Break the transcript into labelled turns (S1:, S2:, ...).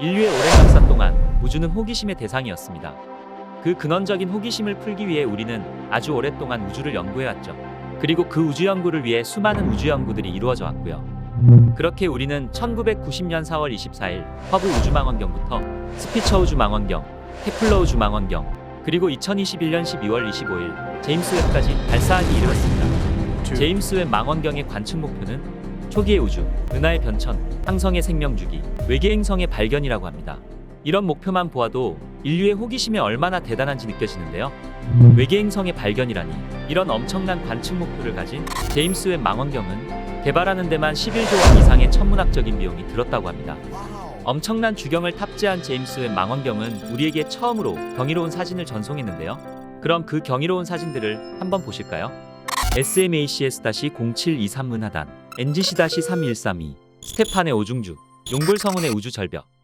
S1: 인류의 오랜 역사 동안 우주는 호기심의 대상이었습니다. 그 근원적인 호기심을 풀기 위해 우리는 아주 오랫동안 우주를 연구해왔죠. 그리고 그 우주 연구를 위해 수많은 우주 연구들이 이루어져 왔고요. 그렇게 우리는 1990년 4월 24일 허브 우주 망원경부터 스피처 우주 망원경, 케플러 우주 망원경, 그리고 2021년 12월 25일 제임스 웹까지 발사하기 이르렀습니다. 제임스 웹 망원경의 관측 목표는 초기의 우주, 은하의 변천, 항성의 생명주기, 외계 행성의 발견이라고 합니다. 이런 목표만 보아도 인류의 호기심이 얼마나 대단한지 느껴지는데요. 외계 행성의 발견이라니 이런 엄청난 관측 목표를 가진 제임스 웹 망원경은 개발하는 데만 11조 원 이상의 천문학적인 비용이 들었다고 합니다. 엄청난 주경을 탑재한 제임스 웹 망원경은 우리에게 처음으로 경이로운 사진을 전송했는데요. 그럼 그 경이로운 사진들을 한번 보실까요? SMACS-0723 문하단, NGC-3132, 스테판의 오중주, 용불성운의 우주절벽,